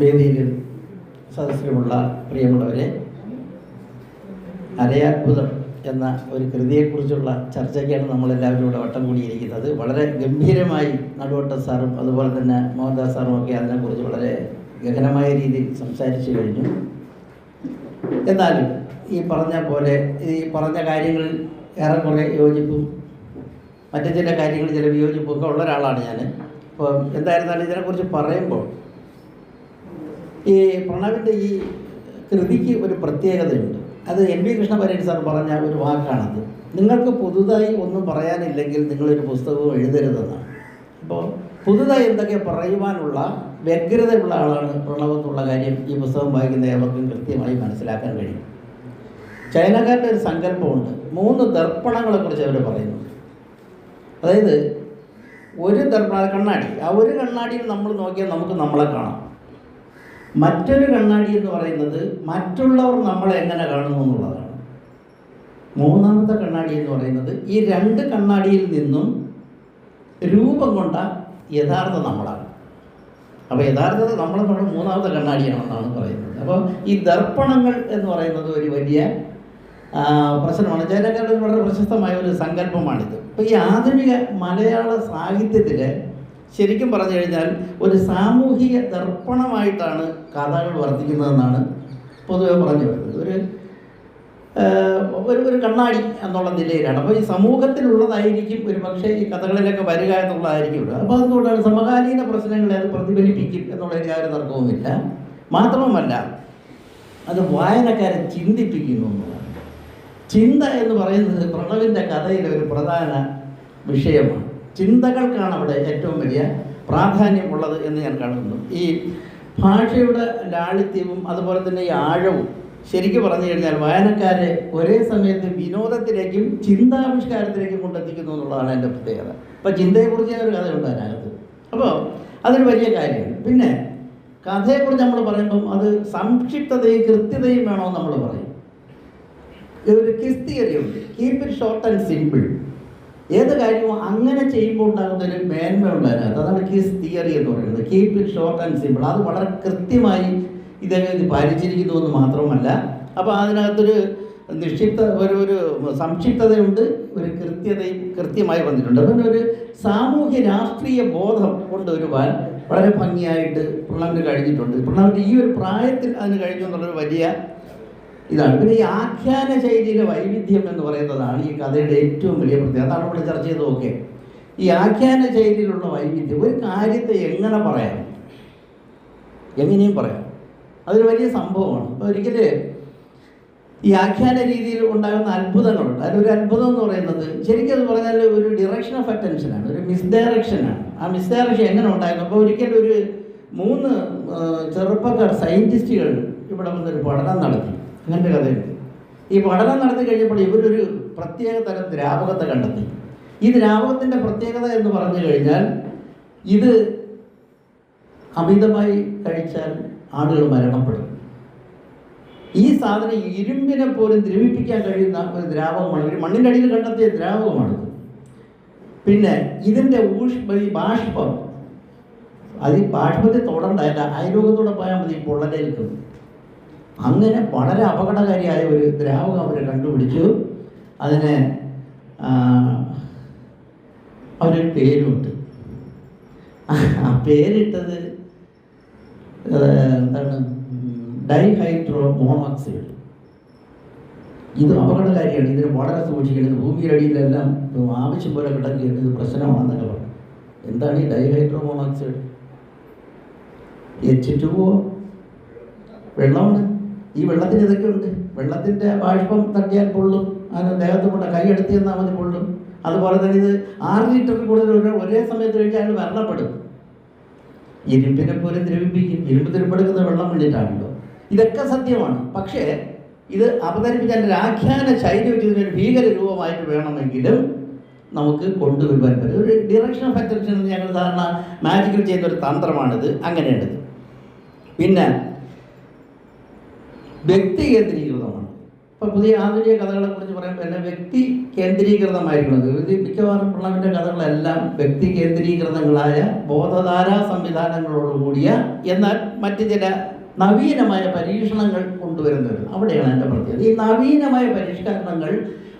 വേദിയിലും സദസ്സിലുമുള്ള പ്രിയമുള്ളവരെ അരയാത്ഭുതം എന്ന ഒരു കൃതിയെക്കുറിച്ചുള്ള ചർച്ചയ്ക്കാണ് നമ്മളെല്ലാവരും ഇവിടെ വട്ടം കൂടിയിരിക്കുന്നത്. വളരെ ഗംഭീരമായി നടുവട്ട സാറും അതുപോലെ തന്നെ മോഹൻദാസ് സാറും ഒക്കെ അതിനെക്കുറിച്ച് വളരെ ഗഹനമായ രീതിയിൽ സംസാരിച്ചു കഴിഞ്ഞു. എന്നാലും ഈ പറഞ്ഞ പോലെ ഈ പറഞ്ഞ കാര്യങ്ങളിൽ ഏറെക്കുറെ യോജിപ്പും മറ്റു ചില കാര്യങ്ങൾ ചില വിയോജിപ്പും ഒക്കെ ഉള്ള ഒരാളാണ് ഞാൻ അപ്പോൾ എന്തായിരുന്നാലും ഇതിനെക്കുറിച്ച് പറയുമ്പോൾ ഈ പ്രണവിന്റെ ഈ കൃതിക്ക് ഒരു പ്രത്യേകതയുണ്ട്. അത് എൻ വി കൃഷ്ണപരൻ സാർ പറഞ്ഞ ഒരു വാക്കാണത്. നിങ്ങൾക്ക് പുതുതായി ഒന്നും പറയാനില്ലെങ്കിൽ നിങ്ങളൊരു പുസ്തകവും എഴുതരുതെന്നാണ്. അപ്പോൾ പുതുതായി എന്തൊക്കെ പറയുവാനുള്ള വ്യഗ്രതയുള്ള ആളാണ് പ്രണവ് എന്നുള്ള കാര്യം ഈ പുസ്തകം വായിക്കുന്ന ഏവർക്കും കൃത്യമായി മനസ്സിലാക്കാൻ കഴിയും. ചൈനക്കാരുടെ ഒരു സങ്കല്പമുണ്ട്. മൂന്ന് ദർപ്പണങ്ങളെക്കുറിച്ച് അവർ പറയുന്നുണ്ട് അതായത് ഒരു ദർപ്പണ കണ്ണാടി. ആ ഒരു കണ്ണാടിയിൽ നമ്മൾ നോക്കിയാൽ നമുക്ക് നമ്മളെ കാണാം. മറ്റൊരു കണ്ണാടി എന്ന് പറയുന്നത് മറ്റുള്ളവർ നമ്മളെ എങ്ങനെ കാണുന്നു എന്നുള്ളതാണ്. മൂന്നാമത്തെ കണ്ണാടി എന്ന് പറയുന്നത് ഈ രണ്ട് കണ്ണാടിയിൽ നിന്നും രൂപം കൊണ്ട യഥാർത്ഥ നമ്മളാണ്. അപ്പോൾ യഥാർത്ഥത്തിൽ നമ്മളെ നമ്മൾ മൂന്നാമത്തെ കണ്ണാടിയാണെന്നാണ് പറയുന്നത്. അപ്പോൾ ഈ ദർപ്പണങ്ങൾ എന്ന് പറയുന്നത് ഒരു വലിയ പ്രശ്നമാണ്. ജനങ്ങളുടെ വളരെ പ്രശസ്തമായ ഒരു സങ്കല്പമാണിത്. ഇപ്പോൾ ഈ ആധുനിക മലയാള സാഹിത്യത്തിൽ ശരിക്കും പറഞ്ഞു കഴിഞ്ഞാൽ ഒരു സാമൂഹിക ദർപ്പണമായിട്ടാണ് കഥകൾ വർദ്ധിക്കുന്നതെന്നാണ് പൊതുവെ പറഞ്ഞു വരുന്നത്. ഒരു ഒരു ഒരു കണ്ണാടി എന്നുള്ള നിലയിലാണ്. അപ്പോൾ ഈ സമൂഹത്തിലുള്ളതായിരിക്കും ഒരു പക്ഷേ ഈ കഥകളിലൊക്കെ വരിക എന്നുള്ളതായിരിക്കും. അപ്പോൾ അതുകൊണ്ടാണ് സമകാലീന പ്രശ്നങ്ങളെ അത് പ്രതിഫലിപ്പിക്കും എന്നുള്ള യാതൊരു തർക്കവുമില്ല. മാത്രവുമല്ല അത് വായനക്കാരെ ചിന്തിപ്പിക്കുന്നു ചിന്ത എന്ന് പറയുന്നത് പ്രണവിന്റെ കഥയിലെ ഒരു പ്രധാന വിഷയമാണ്. ചിന്തകൾക്കാണ് അവിടെ ഏറ്റവും വലിയ പ്രാധാന്യമുള്ളത് എന്ന് ഞാൻ കാണുന്നു. ഈ ഭാഷയുടെ ലാളിത്യവും അതുപോലെ തന്നെ ഈ ആഴവും ശരിക്കും പറഞ്ഞു കഴിഞ്ഞാൽ വായനക്കാരെ ഒരേ സമയത്ത് വിനോദത്തിലേക്കും ചിന്താവിഷ്കാരത്തിലേക്കും കൊണ്ടെത്തിക്കുന്നു എന്നുള്ളതാണ് എന്റെ പ്രത്യേകത. അപ്പോൾ ചിന്തയെക്കുറിച്ച് ഒരു കഥയുണ്ട് അതിനകത്ത്. അപ്പോൾ അതൊരു വലിയ കാര്യമാണ്. പിന്നെ കഥയെക്കുറിച്ച് നമ്മൾ പറയുമ്പം അത് സംക്ഷിപ്തതയും കൃത്യതയും വേണമെന്ന് നമ്മൾ പറയും. ഒരു ഉണ്ട് keep it short and simple ഏത് കാര്യവും അങ്ങനെ ചെയ്യുമ്പോൾ ഉണ്ടാകുന്ന ഒരു മേന്മ ഉണ്ട് അതിനകത്ത് അതാണ് കീസ് തിയറി എന്ന് പറയുന്നത്. Keep it short and simple അത് വളരെ കൃത്യമായി ഇദ്ദേഹം ഇത് പാലിച്ചിരിക്കുന്നു എന്ന് മാത്രമല്ല അപ്പോൾ അതിനകത്തൊരു നിക്ഷിപ്ത ഒരു ഒരു സംക്ഷിപ്തതയുണ്ട് ഒരു കൃത്യതയും കൃത്യമായി വന്നിട്ടുണ്ട്. അതുകൊണ്ട് ഒരു സാമൂഹ്യ രാഷ്ട്രീയ ബോധം കൊണ്ടുവരുവാൻ വളരെ ഭംഗിയായിട്ട് പ്രണവിന് കഴിഞ്ഞിട്ടുണ്ട്. പ്രണവിന്റെ ഈ ഒരു പ്രായത്തിൽ അതിന് കഴിഞ്ഞു എന്നുള്ളൊരു വലിയ ഇതാണ്. പിന്നെ ഈ ആഖ്യാന ശൈലിയിലെ വൈവിധ്യം എന്ന് പറയുന്നതാണ് ഈ കഥയുടെ ഏറ്റവും വലിയ പ്രത്യേകത. അതാണ് ഇവിടെ ചർച്ച ചെയ്തതൊക്കെ ഈ ആഖ്യാന ശൈലിയിലുള്ള വൈവിധ്യം ഒരു കാര്യത്തെ എങ്ങനെ പറയാം? എങ്ങനെയും പറയാം. അതൊരു വലിയ സംഭവമാണ്. അപ്പോൾ ഒരിക്കൽ ഈ ആഖ്യാന രീതിയിൽ ഉണ്ടാകുന്ന അത്ഭുതങ്ങളുണ്ട്. അതിലൊരു അത്ഭുതം എന്ന് പറയുന്നത് ശരിക്കും അത് പറഞ്ഞാൽ ഒരു ഡിറക്ഷൻ ഓഫ് അറ്റൻഷനാണ് ഒരു മിസ്ഡയറക്ഷനാണ് ആ മിസ്ഡയറക്ഷൻ എങ്ങനെ ഉണ്ടായിരുന്നു? അപ്പോൾ ഒരിക്കലും ഒരു മൂന്ന് ചെറുപ്പക്കാർ സയന്റിസ്റ്റുകൾ ഇവിടെ വന്നൊരു പഠനം നടത്തി. അങ്ങനത്തെ കഥയുണ്ട്. ഈ പഠനം നടത്തി കഴിഞ്ഞപ്പോൾ ഇവരൊരു പ്രത്യേക തരം ദ്രാവകത്തെ കണ്ടെത്തി. ഈ ദ്രാവകത്തിന്റെ പ്രത്യേകത എന്ന് പറഞ്ഞു കഴിഞ്ഞാൽ ഇത് അമിതമായി കഴിച്ചാൽ ആളുകൾ മരണപ്പെടും. ഈ സാധനം ഇരുമ്പിനെ പോലും ദ്രവിപ്പിക്കാൻ കഴിയുന്ന ഒരു ദ്രാവകമാണ്. ഒരു മണ്ണിന്റെ അടിയിൽ കണ്ടെത്തിയ ദ്രാവകമാണിത് പിന്നെ ഇതിന്റെ ഊഷ്മ ഈ ബാഷ്പം അത് ഈ ബാഷ്പത്തെ തൊടണ്ട അതിന്റെ അയലോകത്തൂടെ പോയാൽ മതി പൊള്ളലേൽക്കും. അങ്ങനെ വളരെ അപകടകാരിയായ ഒരു ദ്രാവകം അവർ കണ്ടുപിടിച്ചു. അതിന് അവരൊരു പേരുമുണ്ട് ആ പേരിട്ടത് എന്താണ്? ഡൈഹൈഡ്രോ മോണോക്സൈഡ് ഇത് അപകടകാരിയാണ്. ഇതിന് വളരെ സൂക്ഷിക്കണം ഇത് ഭൂമിയുടെ അടിയിലെല്ലാം ആവശ്യം പോലെ കിടക്കുകയാണ്. ഇത് പ്രശ്നമാണെന്നൊക്കെ പറഞ്ഞു. എന്താണ് ഈ ഡൈഹൈഡ്രോ മോണോക്സൈഡ് എച്ച് ടു വെള്ളമാണ്. ഈ വെള്ളത്തിന് ഇതൊക്കെ ഉണ്ട്. വെള്ളത്തിന്റെ ബാഷ്പം തട്ടിയാൽ പൊള്ളും. അതിന് ദേഹത്ത് കൊണ്ട് കൈ എടുത്ത് ചെന്നാൽ മതി പൊള്ളും. അതുപോലെ തന്നെ ഇത് ആറ് ലിറ്ററിൽ കൂടുതൽ ഒരു സമയത്ത് കഴിച്ചാൽ അയാൾ മരണപ്പെടും. ഇരുമ്പിനെ പോലെ ദ്രവിപ്പിക്കും. ഇരുമ്പ് തിരുപ്പെടുക്കുന്ന വെള്ളം വേണ്ടിയിട്ടാണല്ലോ. ഇതൊക്കെ സത്യമാണ്. പക്ഷേ ഇത് അവതരിപ്പിക്കാൻ ആഖ്യാന ശൈലി വെച്ച് ഇതിനൊരു ഭീകര രൂപമായിട്ട് വേണമെങ്കിലും നമുക്ക് കൊണ്ടുവരുവാൻ പറ്റും. ഒരു ഡിറക്ഷൻ ഓഫ് അറ്റൻഷൻ ഞങ്ങൾ സാധാരണ മാജിക്കൽ ചെയ്യുന്ന ഒരു തന്ത്രമാണിത്. അങ്ങനെയുള്ളത്. പിന്നെ വ്യക്തി കേന്ദ്രീകൃതമാണ് ഇപ്പം പുതിയ ആധുനിക കഥകളെ കുറിച്ച് പറയുമ്പോൾ തന്നെ വ്യക്തി കേന്ദ്രീകൃതമായിരിക്കുന്നത് ഇത് മിക്കവാറും പിള്ളാവിന്റെ കഥകളെല്ലാം വ്യക്തി കേന്ദ്രീകൃതങ്ങളായ ബോധധാരാ സംവിധാനങ്ങളോടുകൂടിയ എന്നാൽ മറ്റ് ചില നവീനമായ പരീക്ഷണങ്ങൾ കൊണ്ടുവരുന്നത് അവിടെയാണ് എന്റെ പ്രത്യേകത. ഈ നവീനമായ പരിഷ്കരണങ്ങൾ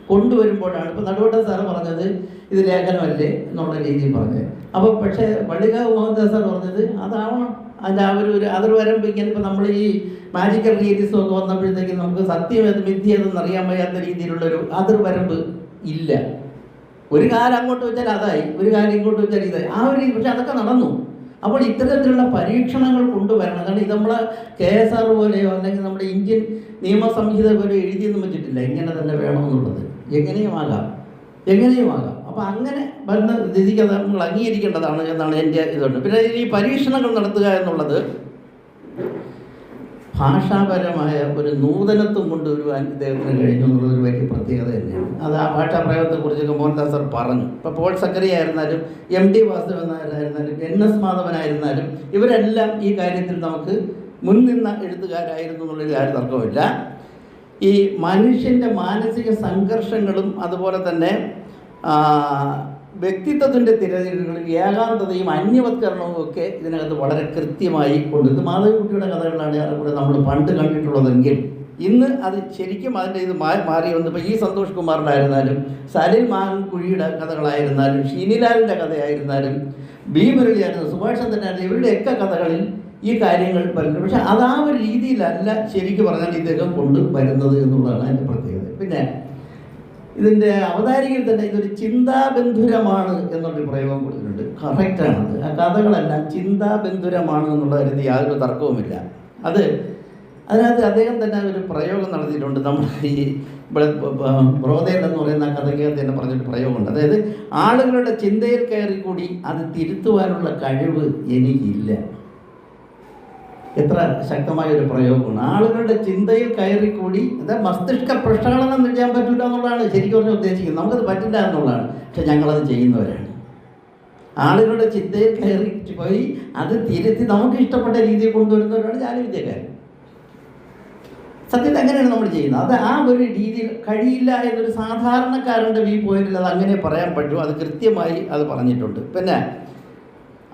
കൊണ്ടുവരുമ്പോഴാണ് ഇപ്പോൾ നടുവട്ട സാറ് പറഞ്ഞത് ഇത് ലേഖനമല്ലേ എന്നുള്ള രീതിയിൽ പറഞ്ഞത്. അപ്പോൾ പക്ഷേ വള്ളികാവ് മോഹൻദാസ് സാർ പറഞ്ഞത് അതാവണം. അതിന്റെ ആ ഒരു അതിർ വരുമ്പോൾ ഇങ്ങനെ ഇപ്പോൾ നമ്മൾ ഈ മാജിക്കൽ റിയലിസം ഒക്കെ വന്നപ്പോഴത്തേക്ക് നമുക്ക് സത്യം ഏത് എന്നറിയാൻ അറിയാൻ വയ്യാത്ത രീതിയിലുള്ളൊരു അതിർ വരമ്പ് ഇല്ല. ഒരു കാലം അങ്ങോട്ട് വെച്ചാൽ അതായി ഒരു കാലം ഇങ്ങോട്ട് വെച്ചാൽ ഇതായി. ആ ഒരു പക്ഷെ അതൊക്കെ നടന്നു. അപ്പോൾ ഇത്തരത്തിലുള്ള പരീക്ഷണങ്ങൾ കൊണ്ടുവരണം. കാരണം ഇത് നമ്മളെ കെ എസ് ആർ പോലെയോ അല്ലെങ്കിൽ നമ്മുടെ ഇന്ത്യൻ നിയമസംഹിത പോലെയോ എഴുതിയൊന്നും വെച്ചിട്ടില്ല. ഇങ്ങനെ തന്നെ വേണമെന്നുള്ളത്. എങ്ങനെയും ആകാം. എങ്ങനെയും ആകാം. അപ്പോൾ അങ്ങനെ വരുന്ന രീതിക്ക് നമ്മൾ അംഗീകരിക്കേണ്ടതാണ് എന്നാണ് എന്റെ ഇതുണ്ട്. പിന്നെ ഈ പരീക്ഷണങ്ങൾ നടത്തുക എന്നുള്ളത് ഭാഷാപരമായ ഒരു നൂതനത്വം കൊണ്ടുവരുവാൻ ഇദ്ദേഹത്തിന് കഴിഞ്ഞു എന്നുള്ളൊരു വലിയ പ്രത്യേകത തന്നെയാണ്. അത് ആ ഭാഷാ പ്രയോഗത്തെക്കുറിച്ചൊക്കെ മോഹൻദാസ് സർ പറഞ്ഞു. ഇപ്പോൾ പോൾ സക്കറി ആയിരുന്നാലും എം ഡി വാസുദേവൻ നായരായിരുന്നാലും എൻ എസ് മാധവനായിരുന്നാലും ഇവരെല്ലാം ഈ കാര്യത്തിൽ നമുക്ക് മുൻനിന്ന എഴുത്തുകാരായിരുന്നു എന്നുള്ളൊരു കാര്യം തർക്കമില്ല ഈ മനുഷ്യന്റെ മാനസിക സംഘർഷങ്ങളും അതുപോലെ തന്നെ വ്യക്തിത്വത്തിന്റെ തിരഞ്ഞെടുപ്പുകളിൽ ഏകാന്തതയും അന്യവത്കരണവും ഒക്കെ ഇതിനകത്ത് വളരെ കൃത്യമായി കൊണ്ട് ഇത് മാധവൻകുട്ടിയുടെ കഥകളാണ് ഏറെക്കുറെ നമ്മൾ പണ്ട് കണ്ടിട്ടുള്ളതെങ്കിൽ. ഇന്ന് അത് ശരിക്കും അതിന്റെ ഇത് മാറി വന്നു ഇപ്പോൾ ഈ സന്തോഷ് കുമാറിനായിരുന്നാലും സലിൽ മാൻകുഴിയുടെ കഥകളായിരുന്നാലും ഷീനിലാലിന്റെ കഥയായിരുന്നാലും ബി മുരളിയായിരുന്നു സുഭാഷ് ചന്ദ്രനായിരുന്നു ഇവരുടെയൊക്കെ കഥകളിൽ ഈ കാര്യങ്ങൾ വരുന്നത് പക്ഷേ അത് ആ ഒരു രീതിയിലല്ല ശരിക്കും പറഞ്ഞാൽ ഇദ്ദേഹം കൊണ്ട് വരുന്നത് എന്നുള്ളതാണ് അതിന്റെ പ്രത്യേകത. പിന്നെ ഇതിന്റെ അവതാരികയിൽ തന്നെ ഇതൊരു ചിന്താബന്ധുരമാണ് എന്നുള്ളൊരു പ്രയോഗം കൊടുത്തിട്ടുണ്ട്. കറക്റ്റാണത് ആ കഥകളെല്ലാം ചിന്താബന്ധുരമാണ് എന്നുള്ള കാര്യത്തിൽ യാതൊരു തർക്കവുമില്ല. അത് അതിനകത്ത് അദ്ദേഹം തന്നെ ഒരു പ്രയോഗം നടത്തിയിട്ടുണ്ട്. നമ്മുടെ ഈ ബ്രോദേൽ എന്ന് പറയുന്ന ആ കഥയ്ക്കകത്ത് തന്നെ പറഞ്ഞൊരു പ്രയോഗമുണ്ട്. അതായത് ആളുകളുടെ ചിന്തയിൽ കയറിക്കൂടി കൂടി അത് തിരുത്തുവാനുള്ള കഴിവ് എനിക്കില്ല. എത്ര ശക്തമായ ഒരു പ്രയോഗമാണ്. ആളുകളുടെ ചിന്തയിൽ കയറി കൂടി എന്താ മസ്തിഷ്ക പ്രക്ഷാളനം ചെയ്യാൻ പറ്റില്ല എന്നുള്ളതാണ് ശരിക്കും പറഞ്ഞ ഉദ്ദേശിക്കുന്നത്. നമുക്കത് പറ്റില്ല എന്നുള്ളതാണ്. പക്ഷെ ഞങ്ങളത് ചെയ്യുന്നവരാണ്. ആളുകളുടെ ചിന്തയിൽ കയറി പോയി അത് തിരുത്തി നമുക്ക് ഇഷ്ടപ്പെട്ട രീതിയിൽ കൊണ്ടുവരുന്നവരാണ് ജാലവിദ്യക്കാരൻ സത്യത്തിൽ അങ്ങനെയാണ് നമ്മൾ ചെയ്യുന്നത്. അത് ആ ഒരു രീതിയിൽ കഴിയില്ല എന്നൊരു സാധാരണക്കാരന്റെ വ്യൂ പോയിന്റിൽ അത് അങ്ങനെ പറയാൻ പറ്റും. അത് കൃത്യമായി അത് പറഞ്ഞിട്ടുണ്ട്. പിന്നെ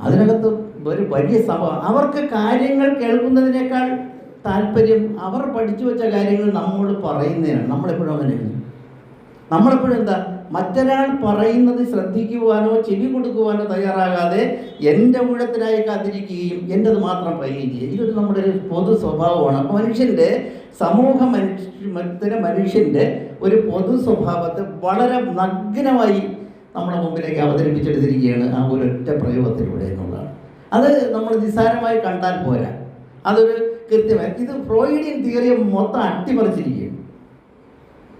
അതിനകത്ത് ഒരു വലിയ സംഭവം അവർക്ക് കാര്യങ്ങൾ കേൾക്കുന്നതിനേക്കാൾ താല്പര്യം അവർ പഠിച്ചു വെച്ച കാര്യങ്ങൾ നമ്മോട് പറയുന്നതിനാണ്. നമ്മളെപ്പോഴും അങ്ങനെയാണ് നമ്മളെപ്പോഴും എന്താ? മറ്റൊരാൾ പറയുന്നത് ശ്രദ്ധിക്കുവാനോ ചെവി കൊടുക്കുവാനോ തയ്യാറാകാതെ എന്റെ ഊഴത്തിനായി കാത്തിരിക്കുകയും എന്റെത് മാത്രം പറയുകയും ചെയ്യും ഇതൊരു നമ്മുടെ ഒരു പൊതു സ്വഭാവമാണ്. അപ്പോൾ മനുഷ്യന്റെ സമൂഹ മനുഷ്യ മനുഷ്യന്റെ ഒരു പൊതു സ്വഭാവത്തെ വളരെ നഗ്നമായി നമ്മുടെ മുമ്പിലേക്ക് അവതരിപ്പിച്ചെടുത്തിരിക്കുകയാണ് ആ ഒരൊറ്റ പ്രയോഗത്തിലൂടെ എന്നുള്ളതാണ്. അത് നമ്മൾ നിസ്സാരമായി കണ്ടാൽ പോരാ. അതൊരു കൃത്യമായി. ഇത് ഫ്രോയിഡിയൻ തിയറിയെ മൊത്തം അട്ടിമറിച്ചിരിക്കുകയാണ്.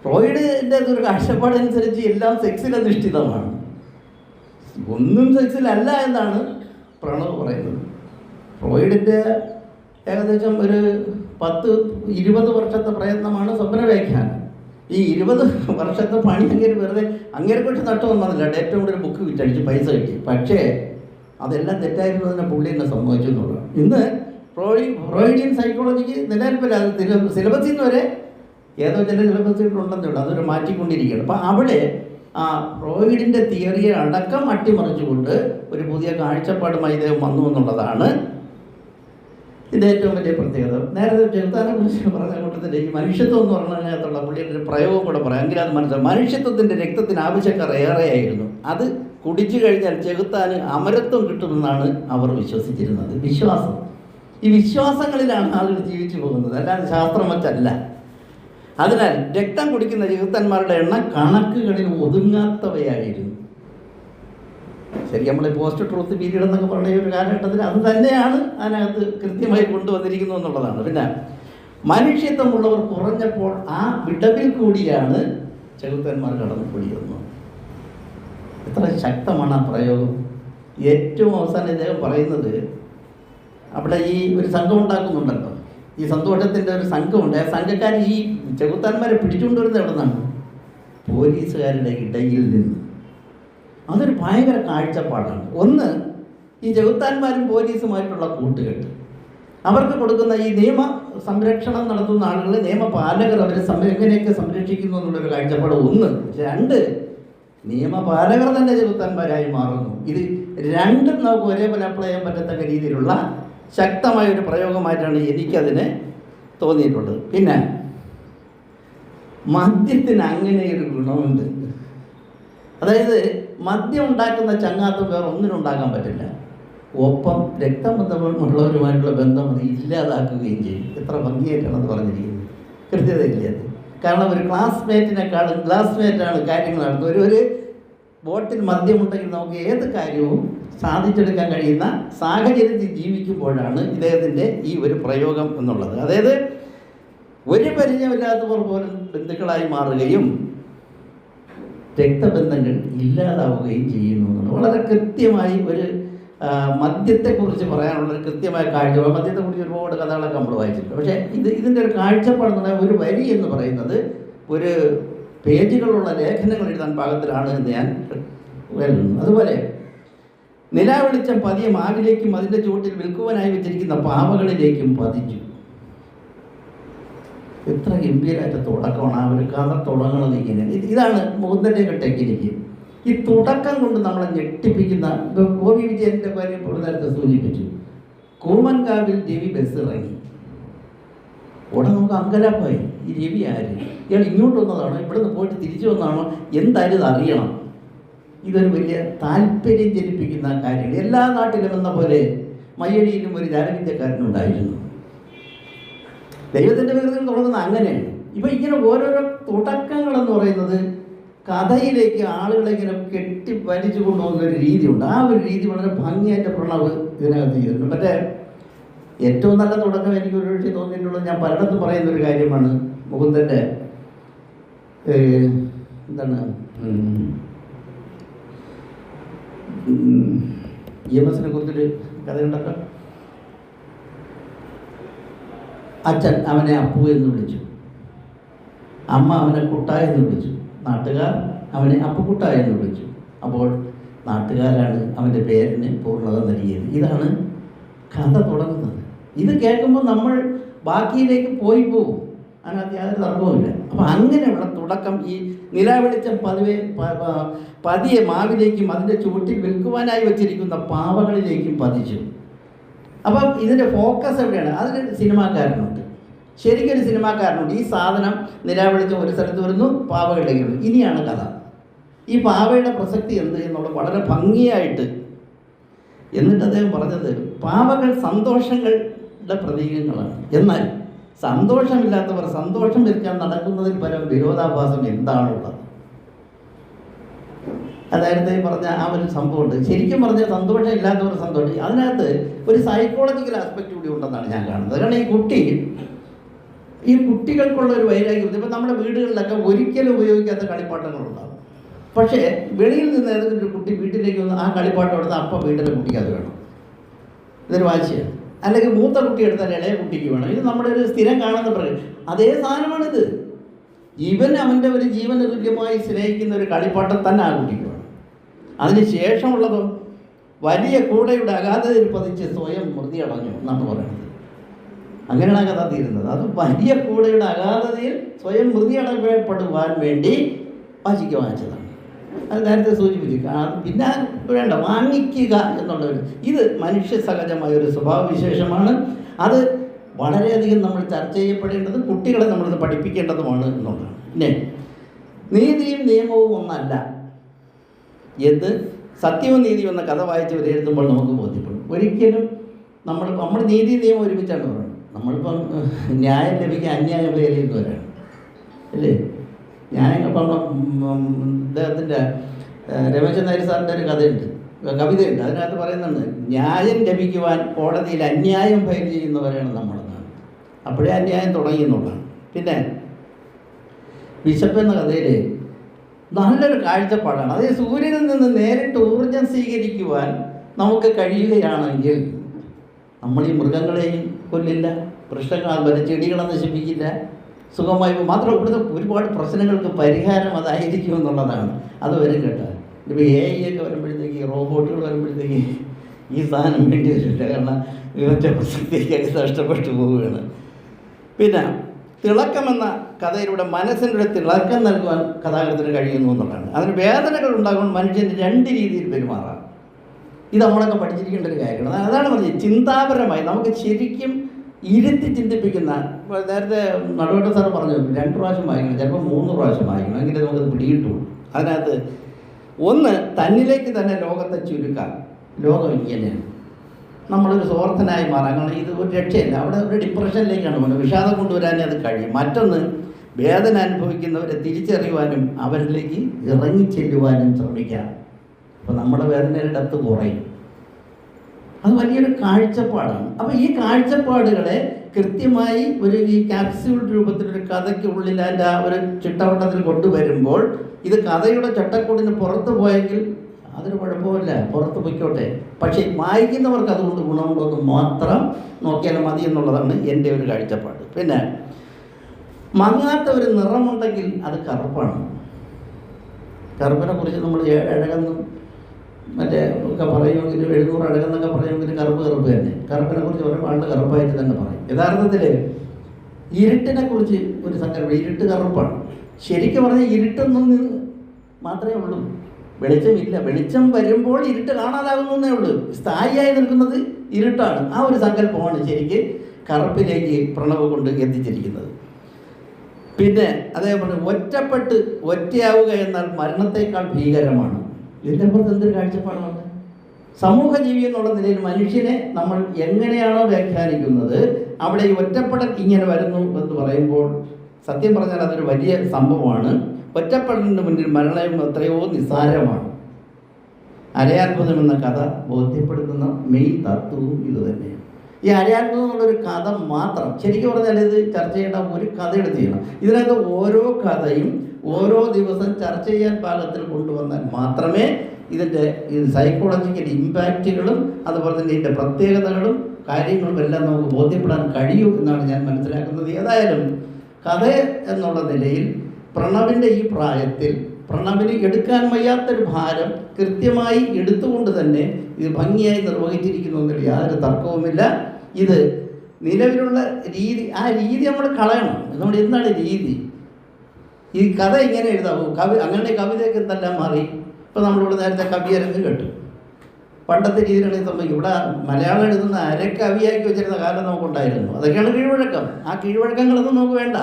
ഫ്രോയിഡിന്റെ ഒരു കാഴ്ചപ്പാടനുസരിച്ച് എല്ലാം സെക്സിൽ അധിഷ്ഠിതമാണ്. ഒന്നും സെക്സിലല്ല എന്നാണ് പ്രണവ് പറയുന്നത്. ഫ്രോയിഡിന്റെ ഏകദേശം ഒരു പത്ത് ഇരുപത് വർഷത്തെ പ്രയത്നമാണ് സ്വപ്ന വ്യാഖ്യാനം ഈ ഇരുപത് വർഷത്തെ പണി അങ്ങനെ വെറുതെ അങ്ങനെ കൊണ്ട് നഷ്ടമൊന്നും വന്നില്ല ഏറ്റവും കൂടുതൽ ബുക്ക് വിറ്റടിച്ച് പൈസ കിട്ടി. പക്ഷേ അതെല്ലാം തെറ്റായിരുന്നു തന്നെ പുള്ളി എന്നെ സംഭവിച്ചു എന്നുള്ളതാണ്. ഇന്ന് ഫ്രോയി ഫ്രോയിഡിയൻ സൈക്കോളജിക്ക് നിലനിൽപ്പില്ല. അത് സില- സിലബസിൽ നിന്ന് വരെ ഏതോ ചില സിലബസുകളുണ്ടെന്നേ ഉള്ളൂ. അതൊരു മാറ്റിക്കൊണ്ടിരിക്കുകയാണ്. അപ്പം അവിടെ ആ ഫ്രോയിഡിന്റെ തിയറിയെ അടക്കം അട്ടിമറിച്ചുകൊണ്ട് ഒരു പുതിയ കാഴ്ചപ്പാടുമായി ഇദ്ദേഹം വന്നു എന്നുള്ളതാണ് ഇതിന്റെ ഏറ്റവും വലിയ പ്രത്യേകത. നേരത്തെ ചെറുത്താനെ കുറിച്ച് പറഞ്ഞ കൂട്ടത്തിന്റെ ഈ മനുഷ്യത്വം എന്ന് പറഞ്ഞതിനകത്തുള്ള പുള്ളിയുടെ ഒരു പ്രയോഗം കൂടെ പറയാം. എങ്കിലും അത് മനസ്സിലാവും മനുഷ്യത്വത്തിന്റെ രക്തത്തിന് ആവശ്യക്കാർ ഏറെയായിരുന്നു. അത് കുടിച്ചു കഴിഞ്ഞാൽ ചെകുത്താന് അമരത്വം കിട്ടുമെന്നാണ് അവർ വിശ്വസിച്ചിരുന്നത്. വിശ്വാസം. ഈ വിശ്വാസങ്ങളിലാണ് ആളുകൾ ജീവിച്ചു പോകുന്നത്. അല്ലാതെ ശാസ്ത്രം വച്ചല്ല. അതിനാൽ രക്തം കുടിക്കുന്ന ചെകുത്തന്മാരുടെ എണ്ണം കണക്കുകളിൽ ഒതുങ്ങാത്തവയായിരുന്നു. ശരി നമ്മൾ പോസ്റ്റ് ട്രൂത്ത് പീരീഡ് എന്നൊക്കെ പറഞ്ഞ ഒരു കാലഘട്ടത്തിൽ അത് തന്നെയാണ് അതിനകത്ത് കൃത്യമായി കൊണ്ടുവന്നിരിക്കുന്നു എന്നുള്ളതാണ്. പിന്നെ മനുഷ്യത്വമുള്ളവർ കുറഞ്ഞപ്പോൾ ആ വിടവിൽ കൂടിയാണ് ചെകുത്തന്മാർ കടന്നു കൂടിയിരുന്നത് എത്ര ശക്തമാണ് ആ പ്രയോഗം. ഏറ്റവും അവസാനം ഇദ്ദേഹം പറയുന്നത് അവിടെ ഈ ഒരു സംഘം ഉണ്ടാക്കുന്നുണ്ടല്ലോ. ഈ സന്തോഷത്തിന്റെ ഒരു സംഘമുണ്ട്. ആ സംഘക്കാർ ഈ ചെകുത്താന്മാരെ പിടിച്ചുകൊണ്ടുവരുന്നത് എവിടെ നിന്നാണ് പോലീസുകാരുടെ ഇടയിൽ നിന്ന്. അതൊരു ഭയങ്കര കാഴ്ചപ്പാടാണ്. ഒന്ന് ഈ ജഗത്താന്മാരും പോലീസുമായിട്ടുള്ള കൂട്ടുകെട്ട്. അവർക്ക് കൊടുക്കുന്ന ഈ നിയമ സംരക്ഷണം നടത്തുന്ന ആളുകളെ നിയമപാലകർ അവരെ എങ്ങനെയൊക്കെ സംരക്ഷിക്കുന്നു എന്നുള്ളൊരു കാഴ്ചപ്പാട് ഒന്ന്. രണ്ട് നിയമപാലകർ തന്നെ ചെറുത്താന്മാരായി മാറുന്നു. ഇത് രണ്ടും നമുക്ക് ഒരേപോലെ അപ്ലൈ ചെയ്യാൻ പറ്റത്തക്ക രീതിയിലുള്ള ശക്തമായ ഒരു പ്രയോഗമായിട്ടാണ് എനിക്കതിനെ തോന്നിയിട്ടുള്ളത് പിന്നെ മദ്യത്തിന് അങ്ങനെ ഒരു ഗുണമുണ്ട്. അതായത് മദ്യം ഉണ്ടാക്കുന്ന ചങ്ങാത്തം വേറെ ഒന്നിനും ഉണ്ടാക്കാൻ പറ്റില്ല. ഒപ്പം രക്തബന്ധമുള്ളവരുമായിട്ടുള്ള ബന്ധം അത് ഇല്ലാതാക്കുകയും ചെയ്യും. എത്ര ഭംഗിയായിട്ടാണ് അത് പറഞ്ഞിരിക്കുന്നത് കൃത്യതയില്ല അത്. കാരണം ഒരു ക്ലാസ്മേറ്റിനെക്കാളും ക്ലാസ്മേറ്റാണ് കാര്യങ്ങൾ നടത്തുന്നത്. ഒരു ഒരു ബോട്ടിൽ മദ്യമുണ്ടെങ്കിൽ നമുക്ക് ഏത് കാര്യവും സാധിച്ചെടുക്കാൻ കഴിയുന്ന സാഹചര്യത്തിൽ ജീവിക്കുമ്പോഴാണ് ഇദ്ദേഹത്തിന്റെ ഈ ഒരു പ്രയോഗം എന്നുള്ളത്. അതായത് ഒരു പരിചയമില്ലാത്തവർ പോലും ബന്ധുക്കളായി മാറുകയും രക്തബന്ധങ്ങൾ ഇല്ലാതാവുകയും ചെയ്യുന്നു എന്നുള്ളത്. വളരെ കൃത്യമായി ഒരു മദ്യത്തെ മദ്യത്തെക്കുറിച്ച് പറയാനുള്ള ഒരു കൃത്യമായ മദ്യത്തെ മദ്യത്തെക്കുറിച്ച് ഒരുപാട് കഥകളൊക്കെ നമ്മൾ വായിച്ചിട്ടുണ്ട്. പക്ഷേ ഇത് ഇതിന്റെ ഒരു കാഴ്ചപ്പാട് എന്ന് പറഞ്ഞാൽ ഒരു വരി എന്ന് പറയുന്നത് ഒരു പേജുകളുള്ള ലേഖനങ്ങൾ എഴുതാൻ പാകത്തിലാണ് എന്ന് ഞാൻ വരുന്നു അതുപോലെ നിലാവെളിച്ചം പതിയെ മാവിലേക്കും അതിന്റെ ചുവട്ടിൽ വിൽക്കുവാനായി വെച്ചിരിക്കുന്ന പാവകളിലേക്കും പതിച്ചു എത്ര ഗംഭീരമായിട്ട് തുടക്കമാണ് ആ ഒരു കഥ തുടങ്ങുന്നത് ഇങ്ങനെ ഇത് ഇതാണ് മുകുന്ദന്റെയൊക്കെ ടെക്നിക്ക്. ഈ തുടക്കം കൊണ്ട് നമ്മളെ ഞെട്ടിപ്പിക്കുന്ന ഗോപി വിജയന്റെ കാര്യം നേരത്തെ സൂചിപ്പിച്ചു. കൂമൻകാവിൽ രവി ബസ് ഇറങ്ങി. ഉടനെ നമുക്ക് അങ്കലാപ്പായി. ഈ രവി ആര്? ഇയാൾ ഇങ്ങോട്ട് വന്നതാണോ? ഇവിടുന്ന് പോയിട്ട് തിരിച്ചു വന്നതാണോ? എന്തായാലും ഇത് അറിയണം. ഇതൊരു വലിയ താല്പര്യം ജനിപ്പിക്കുന്ന കാര്യങ്ങൾ എല്ലാ നാട്ടിലും എന്ന പോലെ മയ്യഴിയിലും ഒരു ജാലവിദ്യക്കാരനുണ്ടായിരുന്നു ദൈവത്തിന്റെ വികൃതികൾ തുടങ്ങുന്നത് അങ്ങനെയാണ് ഇപ്പം ഇങ്ങനെ ഓരോരോ തുടക്കങ്ങളെന്ന് പറയുന്നത് കഥയിലേക്ക് ആളുകളെ ഇങ്ങനെ കെട്ടി വലിച്ചു കൊണ്ടുപോകുന്ന ഒരു രീതിയുണ്ട് ആ ഒരു രീതി വളരെ ഭംഗിയായിട്ട് പ്രണവ് ഇതിനകത്ത് ചെയ്തിട്ടുണ്ട് മറ്റേ ഏറ്റവും നല്ല തുടക്കം എനിക്ക് ഒരു പക്ഷേ തോന്നിയിട്ടുള്ളത് ഞാൻ പലയിടത്തും പറയുന്ന ഒരു കാര്യമാണ് മുകുന്ദന്റെ എന്താണ് എസിനെ കുറിച്ചൊരു കഥയുണ്ടല്ലോ അച്ഛൻ അവനെ അപ്പു എന്ന് വിളിച്ചു. അമ്മ അവനെ കുട്ട എന്ന് വിളിച്ചു. നാട്ടുകാർ അവനെ അപ്പുക്കുട്ട എന്ന് വിളിച്ചു. അപ്പോൾ നാട്ടുകാരാണ് അവന്റെ പേരിന് പൂർണത നൽകിയത്. ഇതാണ് കഥ തുടങ്ങുന്നത്. ഇത് കേൾക്കുമ്പോൾ നമ്മൾ ബാക്കിയിലേക്ക് പോയി പോകും. അതിനകത്ത് യാതൊരു തർക്കവുമില്ല. അപ്പം അങ്ങനെയുള്ള തുടക്കം. ഈ നിലാവെളിച്ചം പതിവെ പതിയെ മാവിലേക്കും അതിന്റെ ചുവട്ടിൽ വിൽക്കുവാനായി വെച്ചിരിക്കുന്ന പാവകളിലേക്കും പതിച്ചു. അപ്പം ഇതിന്റെ ഫോക്കസ് എവിടെയാണ്? അതിന് സിനിമാക്കാരനുണ്ട്. ശരിക്കൊരു സിനിമാക്കാരനുണ്ട്. ഈ സാധനം നിലാവിളിച്ച് ഒരു സ്ഥലത്ത് വരുന്നു പാവകളിലേക്ക് വരുന്നു. ഇനിയാണ് കഥ. ഈ പാവയുടെ പ്രസക്തി എന്ത് എന്നുള്ളത് വളരെ ഭംഗിയായിട്ട് എന്നിട്ട് അദ്ദേഹം പറഞ്ഞത് പാവകൾ സന്തോഷങ്ങളുടെ പ്രതീകങ്ങളാണ്. എന്നാൽ സന്തോഷമില്ലാത്തവർ സന്തോഷം വരിക്കാൻ നടക്കുന്നതിൽ പരം വിരോധാഭാസം എന്താണുള്ളത്? അതായത് പറഞ്ഞ ആ ഒരു സംഭവമുണ്ട്. ശരിക്കും പറഞ്ഞാൽ സന്തോഷം ഇല്ലാത്തവർ സന്തോഷം അതിനകത്ത് ഒരു സൈക്കോളജിക്കൽ ആസ്പെക്റ്റ് കൂടി ഉണ്ടെന്നാണ് ഞാൻ കാണുന്നത്. കാരണം ഈ കുട്ടി ഈ കുട്ടികൾക്കുള്ള ഒരു വൈരാഗ്യം ഇപ്പം നമ്മുടെ വീടുകളിലൊക്കെ ഒരിക്കലും ഉപയോഗിക്കാത്ത കളിപ്പാട്ടങ്ങളുണ്ടാകും പക്ഷേ വെളിയിൽ നിന്ന് ഏതെങ്കിലും ഒരു കുട്ടി വീട്ടിലേക്ക് വന്ന് ആ കളിപ്പാട്ടം എടുത്ത് അപ്പം വീട്ടിലെ കുട്ടിക്ക് അത് വേണം. ഇതൊരു വാശിയാണ്. അല്ലെങ്കിൽ മൂത്ത കുട്ടി എടുത്താൽ ഇളയ കുട്ടിക്ക് വേണം. ഇത് നമ്മുടെ ഒരു സ്ഥിരം കാണുന്ന പ്രകൃതി അതേ സാധനമാണിത്. ഇവൻ അവന്റെ ഒരു ജീവന തുല്യമായി സ്നേഹിക്കുന്ന ഒരു കളിപ്പാട്ടം തന്നെ ആ കുട്ടിക്ക് വേണം അതിന് ശേഷമുള്ളത് വലിയ കൂടയുടെ അഗാധതയിൽ പതിച്ച് സ്വയം മൃതിയടഞ്ഞു എന്നാണ് പറയുന്നത്. അങ്ങനെയാണ് കഥ തീരുന്നത്. അത് വലിയ കൂടയുടെ അഗാധതയിൽ സ്വയം മൃതിയടക്കപ്പെടുവാൻ വേണ്ടി വാശിക്ക് വാങ്ങിച്ചതാണ് അത് നേരത്തെ സൂചിപ്പിച്ചു പിന്നെ വേണ്ട വാങ്ങിക്കുക എന്നുള്ള ഒരു ഇത് മനുഷ്യ സഹജമായ ഒരു സ്വഭാവവിശേഷമാണ്. അത് വളരെയധികം നമ്മൾ ചർച്ച ചെയ്യപ്പെടേണ്ടതും കുട്ടികളെ നമ്മളിത് പഠിപ്പിക്കേണ്ടതുമാണ് എന്നുള്ളതാണ്. പിന്നെ നീതിയും നിയമവും ഒന്നല്ല. എന്ത്? സത്യവും നീതിയും എന്ന കഥ വായിച്ച് വിലയിരുത്തുമ്പോൾ നമുക്ക് ബോധ്യപ്പെടും. ഒരിക്കലും നമ്മൾ നമ്മൾ നീതി നിയമം ഒരുമിച്ചാണ് പറയുന്നത്. നമ്മളിപ്പം ന്യായം ലഭിക്കാൻ അന്യായം വിലയിരുത്തുവരാണ് അല്ലേ? ന്യായം അദ്ദേഹത്തിന്റെ രമേശൻ നായർ സാറിന്റെ ഒരു കഥയുണ്ട്. കവിതയുണ്ട്. അതിനകത്ത് പറയുന്നുണ്ട് ന്യായം ലഭിക്കുവാൻ കോടതിയിൽ അന്യായം ഫയൽ ചെയ്യുന്നവരാണ് നമ്മളെന്നാണ്. അപ്പോഴേ അന്യായം തുടങ്ങി എന്നുള്ളതാണ്. പിന്നെ വിശപ്പ് എന്ന കഥയിൽ നല്ലൊരു കാഴ്ചപ്പാടാണ്. അതായത് സൂര്യനിൽ നിന്ന് നേരിട്ട് ഊർജം സ്വീകരിക്കുവാൻ നമുക്ക് കഴിയുകയാണെങ്കിൽ നമ്മൾ ഈ മൃഗങ്ങളെയും കൊല്ലില്ല വൃക്ഷങ്ങൾ ചെടികളെ നശിപ്പിക്കില്ല സുഖമായി. മാത്രം ഇവിടുത്തെ ഒരുപാട് പ്രശ്നങ്ങൾക്ക് പരിഹാരം അതായിരിക്കും എന്നുള്ളതാണ്. അത് വരും കേട്ടോ. ഇപ്പോൾ എ ഐ ഒക്കെ വരുമ്പോഴത്തേക്ക് റോബോട്ടുകൾ വരുമ്പോഴത്തേക്ക് ഈ സാധനം വേണ്ടി വരില്ല. കാരണം ഇവന്റെ പ്രസക്തിയൊക്കെ നഷ്ടപ്പെട്ടു പോവുകയാണ്. പിന്നെ തിളക്കമെന്ന കഥയിലൂടെ മനസ്സിന്റെ ഒരു തിളക്കം നൽകുവാൻ കഥാകൃത്തിന് കഴിയുന്നു എന്നുള്ളതാണ്. അതിന് വേദനകൾ ഉണ്ടാകുമ്പോൾ മനുഷ്യൻ രണ്ട് രീതിയിൽ പെരുമാറാം. ഇത് നമ്മളൊക്കെ പഠിച്ചിരിക്കേണ്ട ഒരു കാര്യമാണ്. അതാണ് പറഞ്ഞത് ചിന്താപരമായി നമുക്ക് ശരിക്കും ഇരുത്തി ചിന്തിപ്പിക്കുന്ന നേരത്തെ നടുവട്ട സാർ പറഞ്ഞു രണ്ട് പ്രാവശ്യം വായിക്കണം ചിലപ്പോൾ മൂന്ന് പ്രാവശ്യം വായിക്കണം എങ്കിലേ നമുക്കത് പിടികിട്ടുള്ളൂ. അതിനകത്ത് ഒന്ന് തന്നിലേക്ക് തന്നെ ലോകത്തെ ചുരുക്കാം. ലോകം ഇങ്ങനെയാണ് നമ്മളൊരു സ്വാർത്ഥനായി മാറാം. കാരണം ഇത് ഒരു രക്ഷയില്ല. അവിടെ ഒരു ഡിപ്രഷനിലേക്കാണ് പോകുന്നത്. വിഷാദം കൊണ്ടുവരാനേ അത് കഴിയും. മറ്റൊന്ന് വേദന അനുഭവിക്കുന്നവരെ തിരിച്ചറിയുവാനും അവരിലേക്ക് ഇറങ്ങിച്ചെല്ലുവാനും ശ്രമിക്കാം. അപ്പോൾ നമ്മുടെ വേദനയുടെ അടുത്ത് കുറയും. അത് വലിയൊരു കാഴ്ചപ്പാടാണ്. അപ്പോൾ ഈ കാഴ്ചപ്പാടുകളെ കൃത്യമായി ഒരു ഈ ക്യാപ്സ്യൂൾ രൂപത്തിലൊരു കഥയ്ക്കുള്ളിൽ അതിന്റെ ആ ഒരു ചിട്ടവട്ടത്തിൽ കൊണ്ടുവരുമ്പോൾ ഇത് കഥയുടെ ചട്ടക്കൂടിന് പുറത്ത് പോയെങ്കിൽ അതൊരു കുഴപ്പമില്ല പുറത്ത് പൊയ്ക്കോട്ടെ. പക്ഷേ വായിക്കുന്നവർക്ക് അതുകൊണ്ട് ഗുണമുണ്ടോ എന്ന് മാത്രം നോക്കിയാൽ മതി എന്നുള്ളതാണ് എന്റെ ഒരു കാഴ്ചപ്പാട്. പിന്നെ മങ്ങാത്ത ഒരു നിറമുണ്ടെങ്കിൽ അത് കറുപ്പാണ്. കറുപ്പിനെ കുറിച്ച് നമ്മൾ അഴകെന്നും മറ്റേ ഒക്കെ പറയുമെങ്കിൽ എഴുന്നൂറ് അഴകെന്നൊക്കെ പറയുമെങ്കിൽ കറുപ്പ് കറുപ്പ് തന്നെ. കറുപ്പിനെ കുറിച്ച് പറയുമ്പോൾ ആളുടെ കറുപ്പായിട്ട് തന്നെ പറയും. യഥാർത്ഥത്തിൽ ഇരുട്ടിനെ കുറിച്ച് ഒരു സങ്കല്പം ഇരുട്ട് കറുപ്പാണ്. ശരിക്കും പറഞ്ഞാൽ ഇരുട്ടൊന്നും മാത്രമേ ഉള്ളൂ. വെളിച്ചമില്ല. വെളിച്ചം വരുമ്പോൾ ഇരുട്ട് കാണാതാകുന്നേ ഉള്ളൂ. സ്ഥായിയായി നിൽക്കുന്നത് ഇരുട്ടാണ്. ആ ഒരു സങ്കല്പമാണ് ശരിക്ക് കറുപ്പിലേക്ക് പ്രണവ് കൊണ്ട് എത്തിച്ചിരിക്കുന്നത്. പിന്നെ അതേപോലെ ഒറ്റപ്പെട്ട് ഒറ്റയാവുക എന്നാൽ മരണത്തെക്കാൾ ഭീകരമാണ്. ഇതിന്റെ പുറത്ത് എന്തൊരു കാഴ്ചപ്പാടാണ് സമൂഹ ജീവി എന്നുള്ള നിലയിൽ മനുഷ്യനെ നമ്മൾ എങ്ങനെയാണോ വ്യാഖ്യാനിക്കുന്നത് അവിടെ ഈ ഒറ്റപ്പെടൽ ഇങ്ങനെ വരുന്നു എന്ന് പറയുമ്പോൾ സത്യം പറഞ്ഞാൽ അതൊരു വലിയ സംഭവമാണ്. ഒറ്റപ്പെടലിന് മുന്നിൽ മരണം എത്രയോ നിസ്സാരമാണ് അരയാത്ഭുതം എന്ന കഥ ബോധ്യപ്പെടുത്തുന്ന മെയിൻ തത്വവും ഇത് തന്നെയാണ് ഈ അരയാത്ഭുതം എന്നുള്ളൊരു കഥ മാത്രം ശരിക്കും പറഞ്ഞാൽ ഇത് ചർച്ച ചെയ്യേണ്ട ഒരു കഥ എടുത്ത് ചെയ്യണം ഇതിനകത്ത് ഓരോ കഥയും ഓരോ ദിവസം ചർച്ച ചെയ്യാൻ പാകത്തിൽ കൊണ്ടുവന്നാൽ മാത്രമേ ഇതിന്റെ സൈക്കോളജിക്കൽ ഇമ്പാക്റ്റുകളും അതുപോലെ തന്നെ ഇതിന്റെ പ്രത്യേകതകളും കാര്യങ്ങളും എല്ലാം നമുക്ക് ബോധ്യപ്പെടാൻ കഴിയൂ എന്നാണ് ഞാൻ മനസ്സിലാക്കുന്നത്. ഏതായാലും കഥ എന്നുള്ള നിലയിൽ പ്രണവിന്റെ ഈ പ്രായത്തിൽ പ്രണവിന് എടുക്കാൻ വയ്യാത്തൊരു ഭാരം കൃത്യമായി എടുത്തുകൊണ്ട് തന്നെ ഇത് ഭംഗിയായി നിർവഹിച്ചിരിക്കുന്നു എന്നതിൽ യാതൊരു തർക്കവുമില്ല. ഇത് നിലവിലുള്ള രീതി ആ രീതി നമ്മൾ കളയണം. നമ്മൾ എന്താണ് രീതി? ഈ കഥ ഇങ്ങനെ എഴുതാവൂ കവി അങ്ങനെ കവിതയൊക്കെ എന്തെല്ലാം മാറി? ഇപ്പോൾ നമ്മളിവിടെ നേരത്തെ കവിയരങ്ങ് കേട്ടു. പണ്ടത്തെ രീതിയിലാണ് സംഭവിക്കും ഇവിടെ മലയാളം എഴുതുന്ന അരക്കവിയാക്കി വെച്ചിരുന്ന കാലം നമുക്കുണ്ടായിരുന്നു. അതൊക്കെയാണ് കീഴ്വഴക്കം. ആ കീഴ്വഴക്കങ്ങളൊന്നും നമുക്ക് വേണ്ട.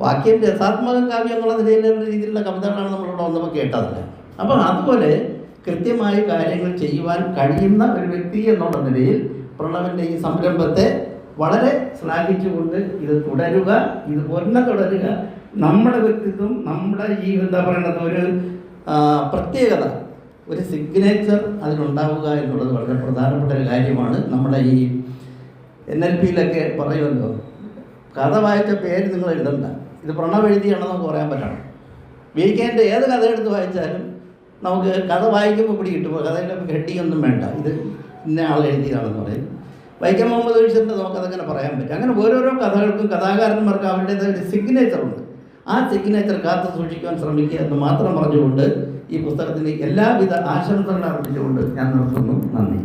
വാക്യം രസാത്മകം കാവ്യം എന്നുള്ള നിലയിലുള്ള രീതിയിലുള്ള കവിതകളാണ് നമ്മളിവിടെ വന്നപ്പോൾ കേട്ടതല്ല അപ്പം അതുപോലെ കൃത്യമായ കാര്യങ്ങൾ ചെയ്യുവാൻ കഴിയുന്ന ഒരു വ്യക്തി എന്നുള്ള നിലയിൽ പ്രണവിന്റെ ഈ സംരംഭത്തെ വളരെ ശ്ലാഘിച്ചുകൊണ്ട് ഇത് തുടരുക ഇത് പൊന്നെ തുടരുക. നമ്മുടെ വ്യക്തിത്വം നമ്മുടെ ഈ എന്താ പറയുന്നത് ഒരു പ്രത്യേകത ഒരു സിഗ്നേച്ചർ അതിനുണ്ടാവുക എന്നുള്ളത് വളരെ പ്രധാനപ്പെട്ട ഒരു കാര്യമാണ്. നമ്മുടെ ഈ എൻ എൽ പിയിലൊക്കെ പറയുമല്ലോ കഥ വായിച്ച പേര് നിങ്ങൾ എഴുതണ്ട. ഇത് പ്രണവ് എഴുതിയാണെന്ന് നമുക്ക് പറയാൻ പറ്റണം. വീക്കെൻഡ് ഏത് കഥ എടുത്ത് വായിച്ചാലും നമുക്ക് കഥ വായിക്കുമ്പോൾ പിടി കിട്ടുമ്പോൾ കഥയുടെ ഹെഡിങ് ഒന്നും വേണ്ട. ഇത് ഇന്ന ആൾ എഴുതിയതാണെന്ന് പറയും. വൈക്കം മുഹമ്മദ് ബഷീറിന്റെ നമുക്കതങ്ങനെ പറയാൻ പറ്റും. അങ്ങനെ ഓരോരോ കഥകൾക്കും കഥാകാരന്മാർക്ക് അവരുടേതായ ഒരു സിഗ്നേച്ചർ ഉണ്ട്. ആ സിഗ്നേച്ചർ കാത്തു സൂക്ഷിക്കുവാൻ ശ്രമിക്കുക എന്ന് മാത്രം പറഞ്ഞുകൊണ്ട് ഈ പുസ്തകത്തിന് എല്ലാവിധ ആശംസകളും അർപ്പിച്ചുകൊണ്ട് ഞാൻ നിർത്തുന്നു. നന്ദി.